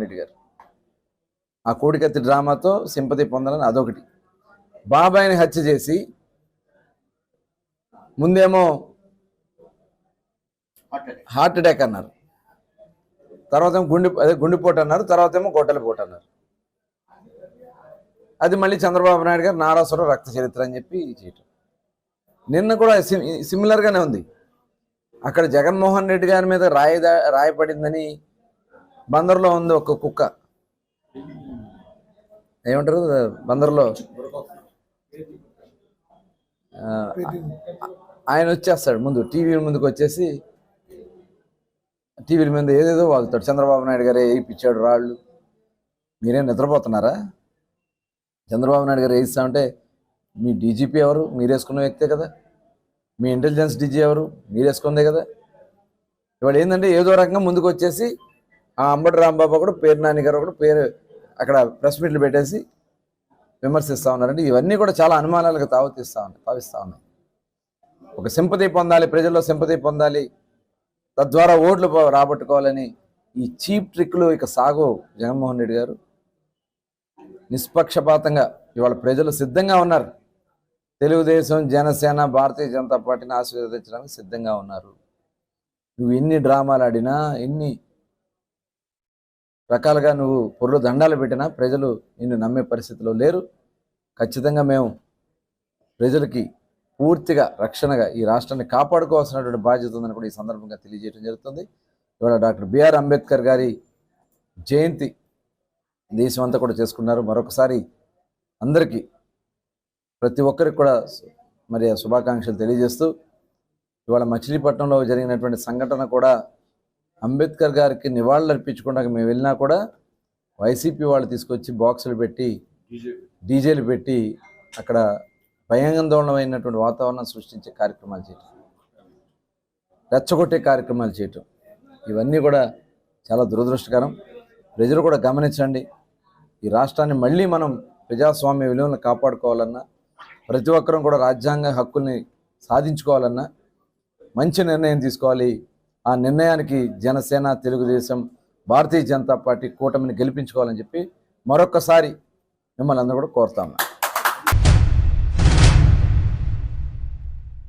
రెడ్డి గారు. ఆ కోడికత్తి డ్రామాతో సింపతి పొందాలని అదొకటి. బాబాయిని హత్య చేసి ముందేమో హార్ట్ అటాక్. అన్నారు. తర్వాత ఏమో గుండె అదే గుండెపోటు అన్నారు తర్వాత ఏమో గొడ్డలిపోటు అన్నారు. అది మళ్ళీ చంద్రబాబు నాయుడు గారు నారాసుర రక్త చరిత్ర అని చెప్పి చేయటం. నిన్న కూడా సిమ్ సిమిలర్గానే ఉంది. అక్కడ జగన్మోహన్ రెడ్డి గారి మీద రాయి దా- రాయి పడిందని బందర్లో ఉంది ఒక కుక్క. ఏమంటారు? బందర్లో. ఆయన వచ్చేస్తాడు ముందు. టీవీ ముందుకు వచ్చేసి టీవీల మీద ఏదేదో వాళ్తాడు. చంద్రబాబు నాయుడు గారే వేయిపించాడు రాళ్ళు. మీరేం నిద్రపోతున్నారా? చంద్రబాబు నాయుడు గారు వేయిస్తామంటే మీ డీజీపీ ఎవరు? మీరేసుకున్న వ్యక్తే కదా. మీ ఇంటెలిజెన్స్ డీజీ ఎవరు? మీరేసుకుందే కదా. ఇవాళ ఏంటంటే ఏదో రకంగా ముందుకు వచ్చేసి ఆ అంబటి రాంబాబు ఒకడు పేరు నాని గారు ఒకడు పేరు అక్కడ ప్రెస్ మీట్లు పెట్టేసి విమర్శిస్తూ ఉన్నారంటే ఇవన్నీ కూడా చాలా అనుమానాలకు తావుతీస్తూ ఉన్నాయి భావిస్తూ ఉన్నాయి. ఒక సింపతి పొందాలి ప్రజల్లో సింపతి పొందాలి తద్వారా ఓట్లు రాబట్టుకోవాలని ఈ చీప్ ట్రిక్లు ఇక సాగు జగన్మోహన్ రెడ్డి గారు. నిష్పక్షపాతంగా ఇవాళ ప్రజలు సిద్ధంగా ఉన్నారు. తెలుగుదేశం జనసేన భారతీయ జనతా పార్టీని ఆశీర్వదించడానికి సిద్ధంగా ఉన్నారు. నువ్వు ఎన్ని డ్రామాలు ఆడినా ఎన్ని రకాలుగా నువ్వు పొర్రు దండాలు పెట్టినా ప్రజలు నిన్ను నమ్మే పరిస్థితిలో లేరు. ఖచ్చితంగా మేము ప్రజలకి పూర్తిగా రక్షణగా ఈ రాష్ట్రాన్ని కాపాడుకోవాల్సినటువంటి బాధ్యత ఉందని కూడా ఈ సందర్భంగా తెలియజేయడం జరుగుతుంది. ఇవాళ డాక్టర్ బిఆర్ అంబేద్కర్ గారి జయంతి దేశం అంతా కూడా చేసుకున్నారు. మరొకసారి అందరికీ ప్రతి ఒక్కరికి కూడా మరి శుభాకాంక్షలు తెలియజేస్తూ ఇవాళ మచిలీపట్నంలో జరిగినటువంటి సంఘటన కూడా అంబేద్కర్ గారికి నివాళులు అర్పించకుండా మేము వెళ్ళినా కూడా వైసీపీ వాళ్ళు తీసుకొచ్చి బాక్సులు పెట్టి డీజేలు పెట్టి అక్కడ భయాందోళనమైనటువంటి వాతావరణం సృష్టించే కార్యక్రమాలు చేయటం. రెచ్చగొట్టే కార్యక్రమాలు చేయటం. ఇవన్నీ కూడా చాలా దురదృష్టకరం. ప్రజలు కూడా గమనించండి. ఈ రాష్ట్రాన్ని మళ్ళీ మనం ప్రజాస్వామ్య విలువలను కాపాడుకోవాలన్నా ప్రతి ఒక్కరం కూడా రాజ్యాంగ హక్కుల్ని సాధించుకోవాలన్నా మంచి నిర్ణయం తీసుకోవాలి. ఆ నిర్ణయానికి జనసేన తెలుగుదేశం భారతీయ జనతా పార్టీ కూటమిని గెలిపించుకోవాలని చెప్పి మరొక్కసారి మిమ్మల్ని అందరూ కూడా కోరుతా